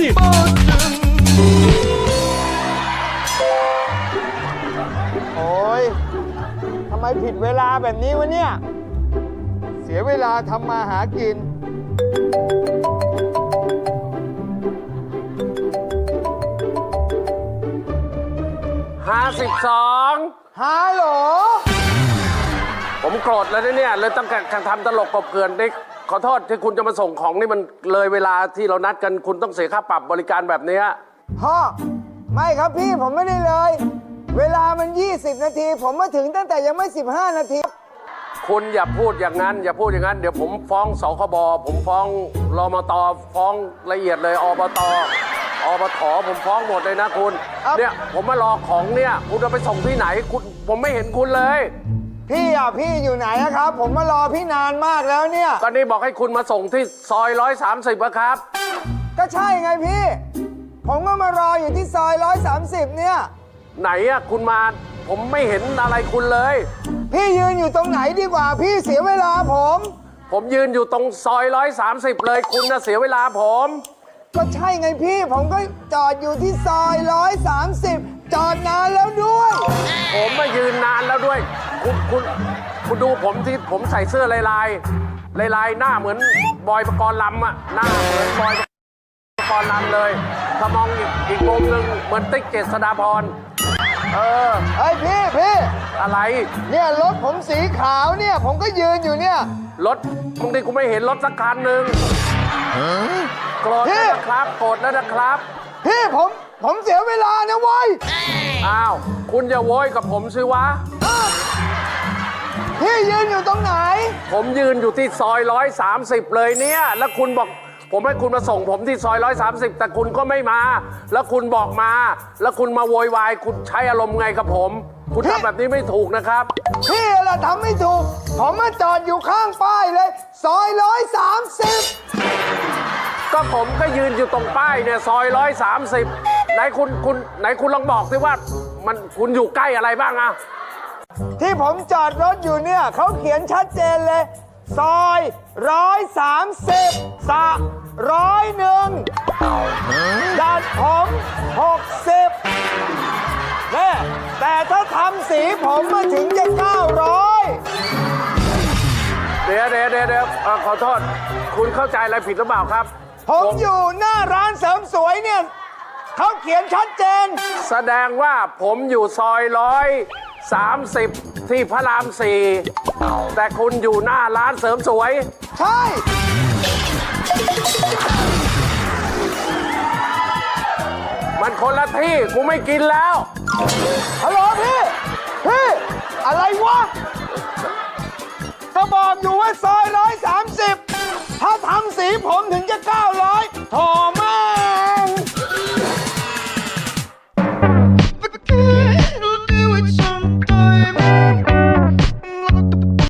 30โอ้ยทำไมผิดเวลาแบบนี้วะเนี่ย เสียเวลาทำมาหากิน 52ฮัลโหล ผมโกรธแล้วนะเนี่ยเลยต้องการทำตลกกบเกลื่อนนี่ ขอโทษที่คุณจะมาส่งของนี่มันเลยเวลาที่เรานัดกันคุณต้องเสียค่าปรับบริการแบบเนี้ยพ่อไม่ครับพี่ผมไม่ได้เลย เวลามัน 20 นาที ผมมาถึงตั้งแต่ยังไม่ 15 นาที คุณอย่าพูดอย่างนั้น อย่าพูดอย่างนั้น เดี๋ยวผมฟ้องสคบผมฟ้องรมตฟ้องละเอียดเลยอบตอบถผมฟ้องหมดเลยนะคุณ ครับ เนี่ยผมมารอของเนี่ย คุณจะไปส่งที่ไหนคุณผมไม่เห็นคุณเลย พี่อะพี่อยู่ไหนอะครับ ผมมารอพี่นานมากแล้วเนี่ย ก็นี่บอกให้คุณมาส่งที่ซอยร้อยสามสิบครับ ก็ใช่ไงพี่ ผมก็มารออยู่ที่ซอย130เนี่ย ไหนอะคุณมาผมไม่เห็นอะไรคุณเลย พี่ยืนอยู่ตรงไหนดีกว่า พี่เสียเวลาผม ผมยืนอยู่ตรงซอยร้อยสามสิบเลยคุณน่ะเสียเวลาผม ก็ใช่ไงพี่ ผมก็จอดอยู่ที่ซอย130จอดนานแล้วด้วย ผมมายืนนานแล้วด้วย คุณคุณคุณดูผมที่ผมใส่เสื้อลายลายลายลายๆหน้าเหมือนบอยประกรณ์ลำอะหน้าเหมือนบอยประกรณ์ลำเลยถ้ามองอีกอีกมุมหนึ่งเหมือนติ๊กเจษฎาพรเออเฮ้ยพี่พี่อะไรเนี่ยรถผมสีขาวเนี่ย ผมก็ยืนอยู่เนี่ยรถบางทีกูไม่เห็นรถสักคันหนึ่งโกรธพี่แล้วนะครับโกรธแล้วนะครับ พี่ผมผมเสียเวลานะเว้ยอ้าว คุณอย่าโวยกับผมสิวะ พี่ยืนอยู่ตรงไหน ผมยืนอยู่ที่ซอยร้อยสามสิบเลยเนี่ย แล้วคุณบอก ผมให้คุณมาส่งผมที่ซอยร้อยสามสิบแต่คุณก็ไม่มา แล้วคุณบอกมา แล้วคุณมาโวยวาย คุณใช้อารมณ์ไงกับผม คุณทำแบบนี้ไม่ถูกนะครับ พี่ละทำไม่ถูก ผมมาจอดอยู่ข้างป้ายเลย ซอย130ก็ผมก็ยืนอยู่ตรงป้ายเนี่ยซอยร้อยสามสิบไหนคุณคุณไหนคุณลองบอกสิว่า มันคุณอยู่ใกล้อะไรบ้างอะ ที่ผมจอดรถอยู่เนี่ยเขาเขียนชัดเจนเลย ซอยร้อยสามสิบสะร้อยหนึ่งดัดผมหกสิบเนี่ยแต่ถ้าทำสีผมมาถึงจะเก้าร้อยเดี๋ยวเดี๋ยวเดี๋ยวเดี๋ยวเอ่อขอโทษ คุณเข้าใจอะไรผิดหรือเปล่าครับผมอยู่หน้าร้านเสริมสวยเนี่ยเขาเขียนชัดเจน แสดงว่าผมอยู่ซอยร้อย สามสิบที่พระรามสี่แต่คุณอยู่หน้าร้านเสริมสวย ใช่ มันคนละที่กูไม่กินแล้ว ฮัลโหลพี่ พี่ อะไรวะ ก็บอกอยู่ว่าซอยร้อย